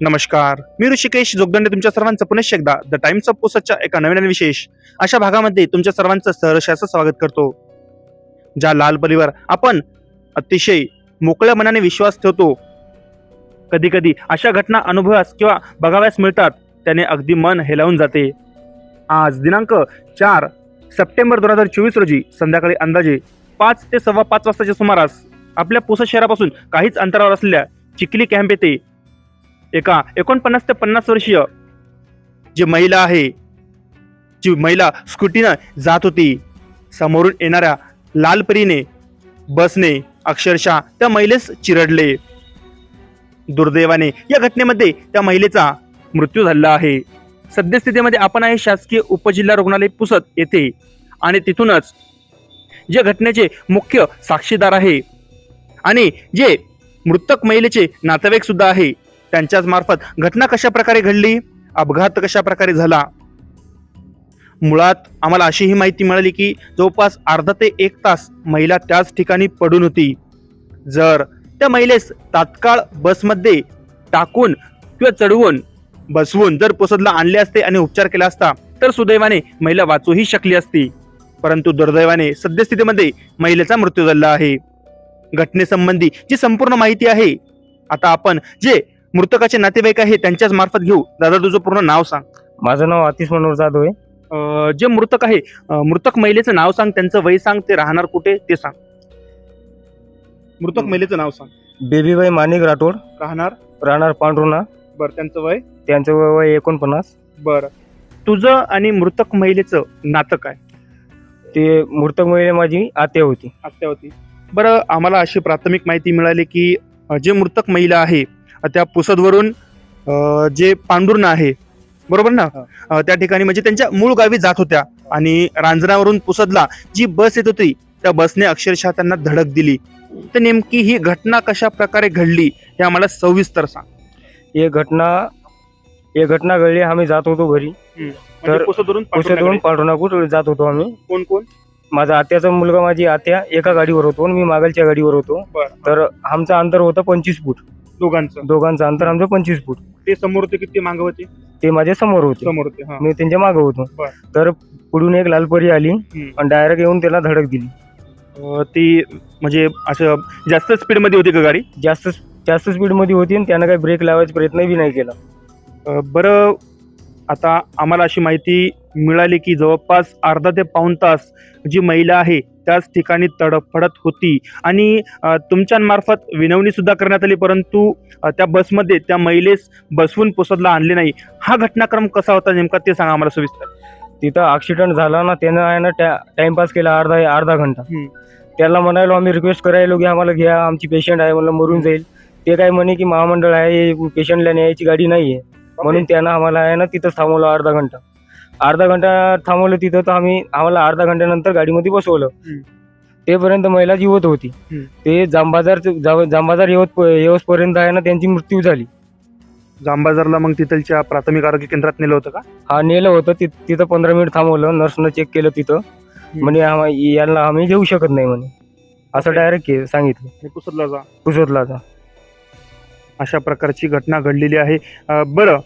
नमस्कार मी ऋषिकेश जोगदंडे तुमच्या सर्वांचं पुनश्च एकदा द टाइम्स ऑफ पुसतच्या एका नवीन विशेष अशा भागामध्ये तुमच्या सर्वांचं सहर्षाचं स्वागत करतो. ज्या लाल परीवर आपण अतिशय मोकळ्या मनाने विश्वास ठेवतो कधी कधी अशा घटना अनुभवास किंवा बघाव्यास मिळतात त्याने अगदी मन हेलावून जाते. आज दिनांक चार सप्टेंबर दोन हजार चोवीस रोजी संध्याकाळी अंदाजे पाच ते सव्वा पाच वाजताच्या सुमारास आपल्या पुसद शहरापासून काहीच अंतरावर असलेल्या चिखली कॅम्प येथे एका एकोणपन्नास ते पन्नास वर्षीय जी महिला आहे जी महिला स्कूटीनं जात होती समोरून येणाऱ्या लालपरीने बसने अक्षरशः त्या महिलेस चिरडले. दुर्दैवाने या घटनेमध्ये त्या महिलेचा मृत्यू झाला आहे. सद्यस्थितीमध्ये आपण आहे शासकीय उपजिल्हा रुग्णालय पुसत येथे आणि तिथूनच जे घटनेचे मुख्य साक्षीदार आहे आणि जे मृतक महिलेचे नातेवाईक सुद्धा आहे त्यांच्याच मार्फत घटना कशा प्रकारे घडली? अपघात कशा प्रकारे झाला? मुळात आम्हाला अशी ही माहिती मिळाली की जवळपास अर्धा ते एक तास महिला त्याच ठिकाणी पडून होती. जर त्या महिलेस तात्काळ बसमध्ये टाकून किंवा चढवून बसवून जर पुसदला आणले असते आणि उपचार केला असता तर सुदैवाने महिला वाचूही शकली असती. परंतु दुर्दैवाने सद्यस्थितीमध्ये महिलेचा मृत्यू झाला आहे. घटनेसंबंधी जी संपूर्ण माहिती आहे आता आपण जे मृतकाचे नातेवाईक आहे त्यांच्याच मार्फत घेऊ. दादा तुझं पूर्ण नाव सांग. माझं नाव आतिश मनोहर जाधव आहे. अं, जे मृतक आहे अं, मृतक महिलेचं नाव सांग त्यांचं वय सांग ते राहणार कुठे ते सांग. मृतक. महिलेचं नाव सांग. बेबीबाई माणिक राठोड. राहणार? राहणार पांढरुणा बर त्यांचं वय? त्यांचं वय वय एकोणपन्नास. बर. तुझं आणि मृतक महिलेचं नातं काय? ते मृतक महिला माझी आत्या होती. आत्या होती. बरं आम्हाला अशी प्राथमिक माहिती मिळाली की अं, जे मृतक महिला आहे त्या पुसदवरून जे पांडुर्णा आहे बरोबर ना? हा. त्या ठिकाणी म्हणजे त्यांच्या मूळ गावी जात होत्या आणि रांजणावरून पुसदला जी बस येत होती त्या बसने अक्षरशः त्यांना धडक दिली. तर नेमकी ही घटना कशा प्रकारे घडली हे आम्हाला सविस्तर सांग. एक घटना एक घटना घडली आम्ही जात होतो घरी. म्हणजे पुसदवरून पुसेतून पांढरुणा कुठे जात होतो आम्ही. कोण कोण? माझा आत्याचा मुलगा माझी आत्या एका गाडीवर होतो आणि मी मागलच्या गाडीवर होतो. तर आमचं अंतर होतं पंचवीस फूट. दोघांचं? दोघांचं अंतर आमचं पंचवीस फूट. ते समोर होते किती मागं होते ते माझ्यासमोर होते. समोर होते हा. मी त्यांच्या मागं होतो. बरं. तर पुढून एक लालपरी आली हम्म. आणि डायरेक्ट येऊन त्याला धडक दिली. अं, ती म्हणजे असं जास्त स्पीडमध्ये होती का गाडी? जास्त जास्त स्पीडमध्ये होती आणि त्यानं काही ब्रेक लावायचा प्रयत्न बी नाही केला. अ, बरं आता आम्हाला अशी माहिती मिळाली की जवळपास अर्धा ते पाऊण तास जी महिला आहे त्याच ठिकाणी तडफडत होती. आणि तुमच्यामार्फत विनवणी सुद्धा करण्यात आली परंतु त्या बसमध्ये त्या महिलेस बसवून पुसदला आणले नाही. हा घटनाक्रम कसा होता नेमका ते सांगा आम्हाला सविस्तर. तिथं ऍक्सिडेंट झाला ना त्यानं आहे ना त्या टाइमपास केला अर्धा अर्धा घंटा. त्याला म्हणायलो आम्ही रिक्वेस्ट करायलो की आम्हाला घ्या आमची पेशंट आहे म्हणलं मरून जाईल. ते काय म्हणे की महामंडळ आहे पेशंटला न्यायची गाडी नाही आहे म्हणून त्यानं आम्हाला आहे ना तिथं थांबवलं अर्धा घंटा. अर्धा घंटा थांबवलं तिथं तर आम्ही आम्हाला अर्धा घंट्यानंतर गाडीमध्ये बसवलं. तेपर्यंत महिला जिवत होती. ते जांबाजार जांबाजार येवत येवसपर्यंत आहे ना त्यांची मृत्यू झाली. जांबाजारला मग तिथलच्या प्राथमिक आरोग्य केंद्रात नेलं होतं का? हा नेलं होतं. तिथं पंधरा मिनिट थांबवलं. नर्सनं चेक केलं तिथं. म्हणे आम्हा- यांना आम्ही घेऊ शकत नाही म्हणे. असं. डायरेक्ट सांगितलं. आणि पुसदला जा पुसोतला अशा प्रकारची घटना घडलेली आहे. बरं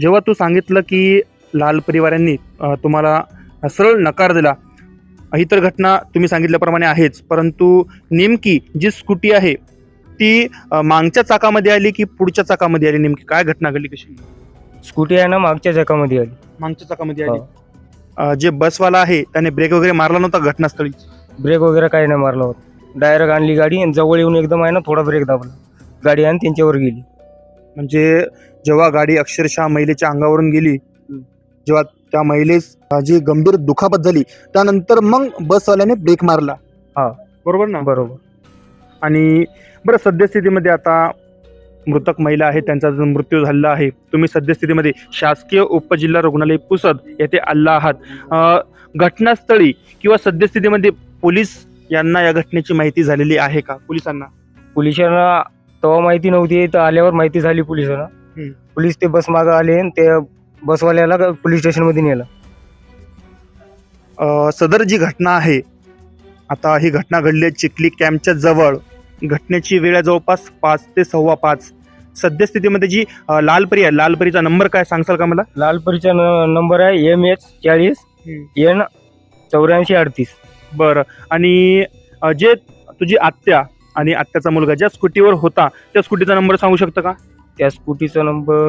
जेव्हा तू सांगितलं की लाल परिवारांनी तुम्हाला सरळ नकार दिला. ही तर घटना तुम्ही सांगितल्याप्रमाणे आहेच. परंतु नेमकी जी स्कूटी आहे ती मागच्या चाकामध्ये आली की पुढच्या चाकामध्ये आली? नेमकी काय घटना घडली कशी? स्कूटी आहे ना मागच्या जगामध्ये आली. मागच्या चाकामध्ये आली. अ, जे बसवाला आहे त्याने ब्रेक वगैरे मारला नव्हता घटनास्थळी ब्रेक वगैरे काही नाही मारला होता. डायरेक्ट आणली गाडी आणि जवळ येऊन एकदम आहे ना थोडा ब्रेक दाबला. गाडी आणि त्यांच्यावर गेली. म्हणजे जेव्हा गाडी अक्षरशः महिलेच्या अंगावरून गेली जेव्हा त्या महिलेस जी गंभीर दुखापत झाली त्यानंतर मग बसवाल्याने ब्रेक मारला. हा. बरोबर ना? बरोबर. आणि बरं सद्यस्थितीमध्ये आता मृतक महिला आहे त्यांचा जो मृत्यू झालेला आहे तुम्ही सद्यस्थितीमध्ये शासकीय उपजिल्हा रुग्णालय पुसद येथे आला आहात. अ, घटनास्थळी किंवा सद्यस्थितीमध्ये पोलीस यांना या घटनेची माहिती झालेली आहे का? पोलिसांना? पोलिसांना तेव्हा माहिती नव्हती तर आल्यावर माहिती झाली पोलिसांना. पोलीस ते बस मागं आले आणि ते बसवाल्याला पोलीस स्टेशनमध्ये नेलं. अ, सदर जी घटना आहे आता ही घटना घडली आहे चिखली कॅम्पच्या जवळ. घटनेची वेळ आहे जवळपास पाच ते सव्वा पाच. सद्यस्थितीमध्ये जी अ, लालपरी आहे लालपरीचा नंबर काय सांगसाल का मला? लालपरीचा न- नंबर आहे एम एच चाळीस एन चौऱ्याऐंशी अडतीस. बरं. आणि अ, जे तुझी आत्या आणि आत्याचा मुलगा ज्या स्कूटीवर होता त्या स्कूटीचा नंबर सांगू शकता का? त्या स्कूटीचा नंबर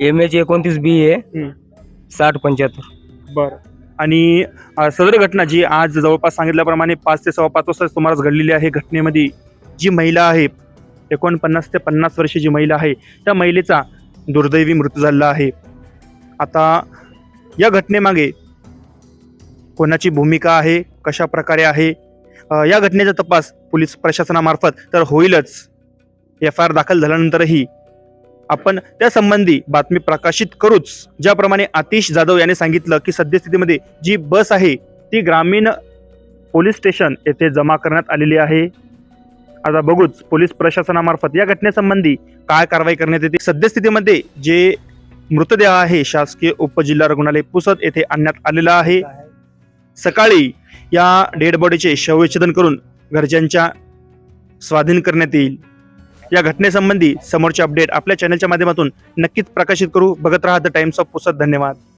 एम एच एकोणतीस बी आहे हम्म. साठ पंच्याहत्तर. बरं. आणि अ, सदर घटना जी आज जवळपास सांगितल्याप्रमाणे पाच ते सव्वा पाच वाजता सुमारास घडलेली आहे. घटनेमध्ये जी महिला आहे एकोणपन्नास ते पन्नास वर्षी जी महिला आहे त्या महिलेचा दुर्दैवी मृत्यू झालेला आहे. आता या घटनेमागे कोणाची भूमिका आहे कशा प्रकारे आहे अ, या घटनेचा तपास पोलीस प्रशासनामार्फत तर होईलच. एफ आय आर दाखल झाल्यानंतरही आपण त्या संबंधी बातमी प्रकाशित करूच. ज्याप्रमाणे आतिश जाधव यांनी सांगितलं की सद्यस्थितीमध्ये जी बस आहे ती ग्रामीण पोलीस स्टेशन येथे जमा करण्यात आलेली आहे. आता बघूच पोलीस प्रशासनामार्फत या घटनेसंबंधी काय कारवाई करण्यात येते? सद्यस्थितीमध्ये जे मृतदेह आहे शासकीय उपजिल्हा रुग्णालय पुसद येथे आणण्यात आलेला आहे. सकाळी या डेड बॉडीचे शवविच्छेदन करून घरच्यांच्या स्वाधीन करण्यात येईल. या घटनेसंबंधी समोरचे अपडेट आपल्या चॅनलच्या माध्यमातून नक्कीच प्रकाशित करू. बघत राहा द टाइम्स ऑफ पुसद धन्यवाद.